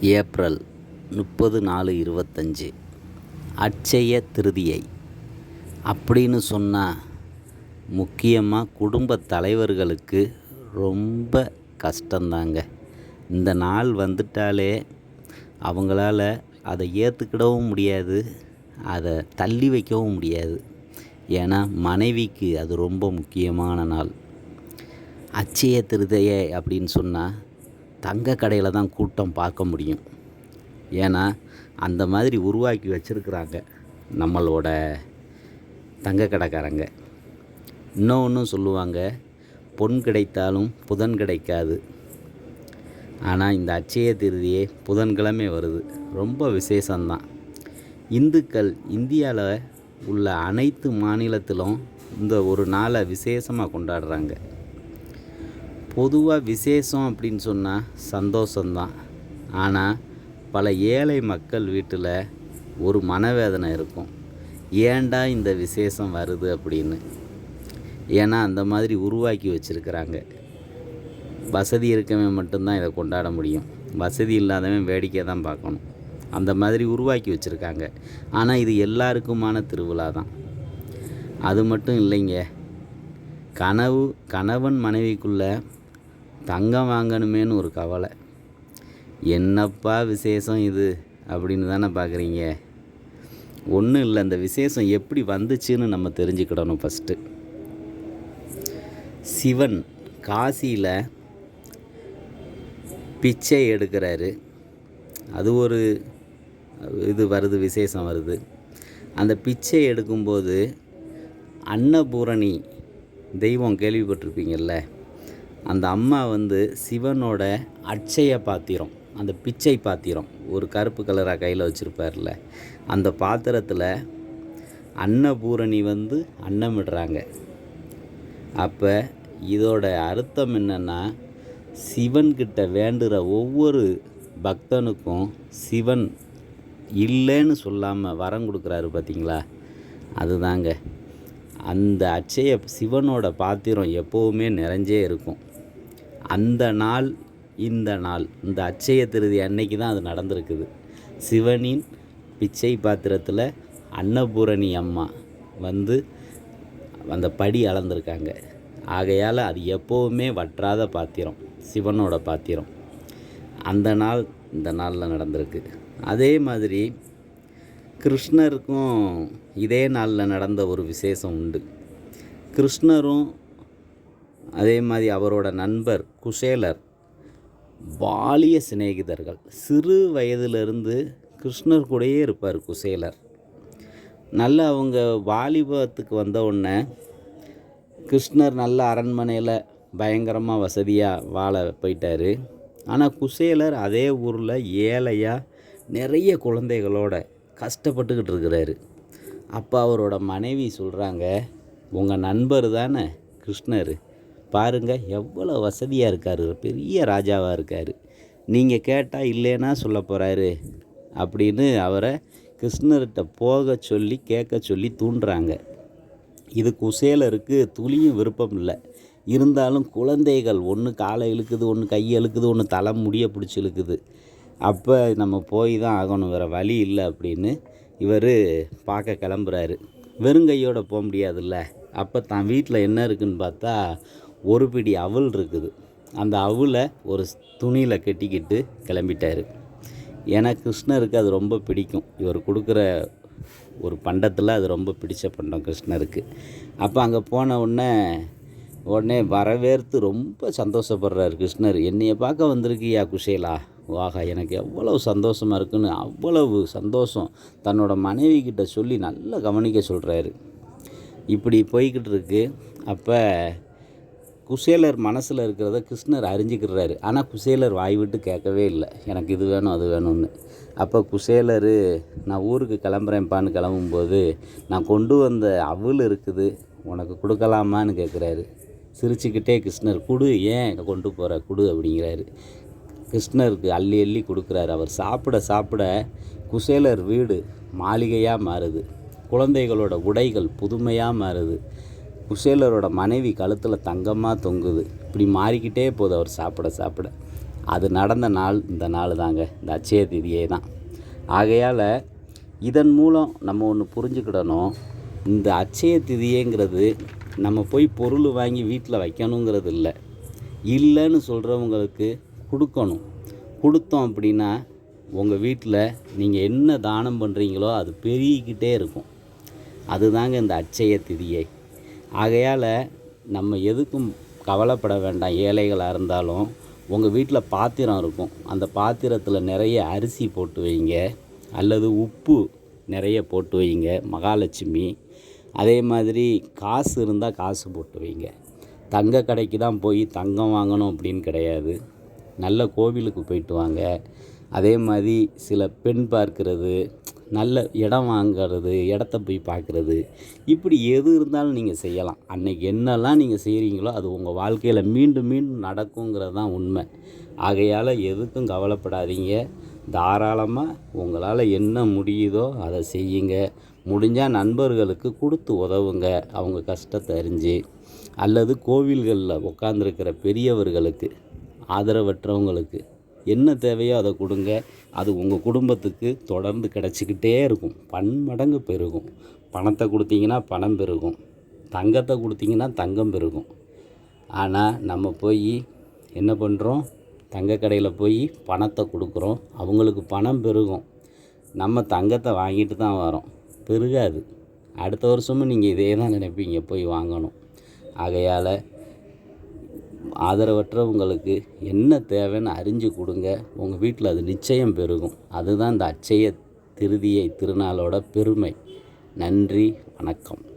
April முப்பது நாலு இருபத்தஞ்சி. அட்சய திருதியை. அப்படின்னு சொன்னால் முக்கியமாக குடும்பத் தலைவர்களுக்கு ரொம்ப கஷ்டந்தாங்க. இந்த நாள் வந்துட்டாலே அவங்களால அதை ஏற்றுக்கிடவும் முடியாது அதை தள்ளி வைக்கவும் முடியாது. ஏன்னா மனைவிக்கு அது ரொம்ப முக்கியமான நாள். அச்சய திருதையை அப்படின்னு சொன்னால் தங்க கடையில் தான் கூட்டம் பார்க்க முடியும். ஏன்னா அந்த மாதிரி உருவாக்கி வச்சுருக்குறாங்க நம்மளோட தங்க கடைக்காரங்க. இன்னொன்றும் சொல்லுவாங்க பொன் கிடைத்தாலும் புதன் கிடைக்காது. ஆனால் இந்த அச்சய திருதியே புதன்கிழமை வருது. ரொம்ப விசேஷந்தான் இந்துக்கள் இந்தியாவில் உள்ள அனைத்து மாநிலத்திலும் இந்த ஒரு நாளை விசேஷமாக கொண்டாடுறாங்க. பொதுவாக விசேஷம் அப்படின்னு சொன்னால் சந்தோஷந்தான் ஆனால் பல ஏழை மக்கள் வீட்டில் ஒரு மனவேதனை இருக்கும். ஏன்டா இந்த விசேஷம் வருது அப்படின்னு. ஏன்னா அந்த மாதிரி உருவாக்கி வச்சுருக்கிறாங்க. வசதி இருக்கவன் மட்டும்தான் இதை கொண்டாட முடியும். வசதி இல்லாதவன் வேடிக்கை தான் பார்க்கணும். அந்த மாதிரி உருவாக்கி வச்சுருக்காங்க. ஆனால் இது எல்லாருக்குமான திருவிழா தான் அது மட்டும் இல்லைங்க. கனவு கணவன் மனைவிக்குள்ளே தங்கம் வாங்கணுமேன்னு ஒரு கவலை. என்னப்பா விசேஷம் இது? அப்படின்னு தானே பார்க்குறீங்க. ஒன்றும் இல்லை இந்த விசேஷம் எப்படி வந்துச்சுன்னு நம்ம தெரிஞ்சுக்கிடணும் ஃபஸ்ட்டு. சிவன் காசியில் பிச்சை எடுக்கிறாரு. அது ஒரு இது வருது விசேஷம் வருது. அந்த பிச்சை எடுக்கும்போது அன்னபூரணி தெய்வம் கேள்விப்பட்டிருப்பீங்கள்ல அந்த அம்மா வந்து சிவனோட அட்சய பாத்திரம் அந்த பிச்சை பாத்திரம் ஒரு கருப்பு கலராக கையில் வச்சுருப்பார்ல அந்த பாத்திரத்தில் அன்னபூரணி வந்து அன்னமிடுறாங்க. அப்போ இதோட அர்த்தம் என்னென்னா சிவன்கிட்ட வேண்டுகிற ஒவ்வொரு பக்தனுக்கும் சிவன் இல்லைன்னு சொல்லாமல் வரம் கொடுக்குறாரு பார்த்தீங்களா அதுதாங்க. அந்த அச்சய சிவனோட பாத்திரம் எப்போவுமே நிறைஞ்சே இருக்கும். அந்த நாள் இந்த நாள் இந்த அச்சய திருதி அன்னைக்கு தான் அது நடந்திருக்குது. சிவனின் பிச்சை பாத்திரத்தில் அன்னபூரணி அம்மா வந்து அந்த படி அளந்திருக்காங்க. ஆகையால் அது எப்போவுமே வற்றாத பாத்திரம் சிவனோட பாத்திரம். அந்த நாள் இந்த நாளில் நடந்திருக்கு. அதே மாதிரி கிருஷ்ணருக்கும் இதே நாளில் நடந்த ஒரு விசேஷம் உண்டு. கிருஷ்ணரும் அதே மாதிரி அவரோட நண்பர் குசேலர் பாலிய சிநேகிதர்கள். சிறு வயதிலிருந்து கிருஷ்ணர் கூடயே இருப்பார் குசேலர். நல்ல அவங்க வாலிபத்துக்கு வந்த உடனே கிருஷ்ணர் நல்ல அரண்மனையில் பயங்கரமாக வசதியாக வாழ போயிட்டார். ஆனால் குசேலர் அதே ஊரில் ஏழையாக நிறைய குழந்தைகளோட கஷ்டப்பட்டுக்கிட்டு இருக்கிறாரு. அப்போ அவரோட மனைவி சொல்கிறாங்க உங்கள் நண்பர் தானே கிருஷ்ணர்? பாருங்கள் எவ்வளோ வசதியாக இருக்கார். பெரிய ராஜாவாக இருக்கார். நீங்கள் கேட்டால் இல்லைன்னா சொல்ல போகிறாரு அப்படின்னு அவரை கிருஷ்ணர்கிட்ட போக சொல்லி கேட்க சொல்லி தூண்டுறாங்க. இது குசேலருக்கு துளியும் விருப்பம் இல்லை. இருந்தாலும் குழந்தைகள் ஒன்று காலை இழுக்குது ஒன்று கை இழுக்குது ஒன்று தலை முடிய பிடிச்சி இழுக்குது. அப்போ நம்ம போய் தான் ஆகணும் வேறு வழி இல்லை அப்படின்னு இவர் பார்க்க கிளம்புறாரு. வெறுங்கையோடு போக முடியாதுல்ல. அப்போ தான் வீட்டில் என்ன இருக்குன்னு பார்த்தா ஒரு பிடி அவல் இருக்குது. அந்த அவலை ஒரு துணியில் கட்டிக்கிட்டு கிளம்பிட்டார். ஏன்னா கிருஷ்ணருக்கு அது ரொம்ப பிடிக்கும். இவர் கொடுக்குற ஒரு பண்டத்தில் அது ரொம்ப பிடிச்ச பண்டம் கிருஷ்ணருக்கு. அப்போ அங்கே போன உடனே உடனே வரவேற்று ரொம்ப சந்தோஷப்படுறாரு கிருஷ்ணர். என்னைய பார்க்க வந்திருக்கியா குஷேலா? வாகா எனக்கு எவ்வளவு சந்தோஷமாக இருக்குன்னு அவ்வளவு சந்தோஷம். தன்னோட மனைவி கிட்ட சொல்லி நல்லா கவனிக்க சொல்கிறாரு இப்படி போய்கிட்டு இருக்கு. அப்போ குசேலர் மனசில் இருக்கிறத கிருஷ்ணர் அறிஞ்சிக்கிறாரு. ஆனால் குசேலர் வாய் விட்டு கேட்கவே இல்லை. எனக்கு இது வேணும் அது வேணும்னு. அப்போ குசேலர் நான் ஊருக்கு கிளம்புறேன்ப்பான்னு கிளம்பும்போது நான் கொண்டு வந்த அவள் இருக்குது உனக்கு கொடுக்கலாமான்னு கேட்குறாரு. சிரிச்சுக்கிட்டே கிருஷ்ணர் குடு ஏன் கொண்டு போகிற குடு அப்படிங்கிறாரு. கிருஷ்ணருக்கு அள்ளி அள்ளி கொடுக்குறாரு. அவர் சாப்பிட சாப்பிட குசேலர் வீடு மாளிகையாக மாறுது. குழந்தைகளோட உடைகள் புதுமையாக மாறுது. குசேலரோட மனைவி கழுத்தில் தங்கமாக தொங்குது. இப்படி மாறிக்கிட்டே போகுது அவர் சாப்பிட சாப்பிட. அது நடந்த நாள் இந்த நாள் தாங்க. இந்த அச்சய திதியே தான். ஆகையால் இதன் மூலம் நம்ம ஒன்று புரிஞ்சுக்கிடணும். இந்த அட்சய திதியேங்கிறது நம்ம போய் பொருள் வாங்கி வீட்டில் வைக்கணுங்கிறது இல்லை. இல்லைன்னு சொல்கிறவங்களுக்கு கொடுக்கணும். கொடுத்தோம் அப்படின்னா உங்கள் வீட்டில் நீங்கள் என்ன தானம் பண்ணுறீங்களோ அது பெருகிக்கிட்டே இருக்கும். அதுதாங்க இந்த அச்சய திதியை. ஆகையால் நம்ம எதுக்கும் கவலைப்பட வேண்டாம். ஏழைகளாக இருந்தாலும் உங்கள் வீட்டில் பாத்திரம் இருக்கும். அந்த பாத்திரத்தில் நிறைய அரிசி போட்டு வைங்க. அல்லது உப்பு நிறைய போட்டு வைங்க. மகாலட்சுமி. அதே மாதிரி காசு இருந்தால் காசு போட்டு வைங்க. தங்க கடைக்கு தான் போய் தங்கம் வாங்கணும் அப்படின்னு கிடையாது. நல்ல கோவிலுக்கு போயிட்டு வாங்க. அதே மாதிரி சில பெண் பார்க்கிறது நல்ல இடம் வாங்கிறது இடத்த போய் பார்க்குறது. இப்படி எது இருந்தாலும் நீங்கள் செய்யலாம். அன்னைக்கு என்னெல்லாம் நீங்கள் செய்கிறீங்களோ அது உங்கள் வாழ்க்கையில் மீண்டும் மீண்டும் நடக்குங்கிறது தான் உண்மை. ஆகையால் எதுக்கும் கவலைப்படாதீங்க. தாராளமாக உங்களால் என்ன முடியுதோ அதை செய்யுங்க. முடிஞ்சால் நண்பர்களுக்கு கொடுத்து உதவுங்க. அவங்க கஷ்டத்தை அறிஞ்சு. அல்லது கோவில்களில் உட்காந்துருக்கிற பெரியவர்களுக்கு ஆதரவற்றவங்களுக்கு என்ன தேவையோ அதை கொடுங்க. அது உங்கள் குடும்பத்துக்கு தொடர்ந்து கிடச்சிக்கிட்டே இருக்கும். பன்மடங்கு பெருகும். பணத்தை கொடுத்தீங்கன்னா பணம் பெருகும். தங்கத்தை கொடுத்தீங்கன்னா தங்கம் பெருகும். ஆனால் நம்ம போய் என்ன பண்ணுறோம் தங்க கடையில் போய் பணத்தை கொடுக்குறோம். அவங்களுக்கு பணம் பெருகும். நம்ம தங்கத்தை வாங்கிட்டு தான் வரோம். பெருகாது. அடுத்த வருஷமும் நீங்கள் இதே தான் நினைப்பீங்க. போய் வாங்கணும். ஆகையால் ஆதரவற்றவங்களுக்கு என்ன தேவைன்னு அறிஞ்சு கொடுங்க. உங்கள் வீட்டில் அது நிச்சயம் பெருகும். அதுதான் இந்த அச்சய திருதியை திருநாளோட பெருமை. நன்றி வணக்கம்.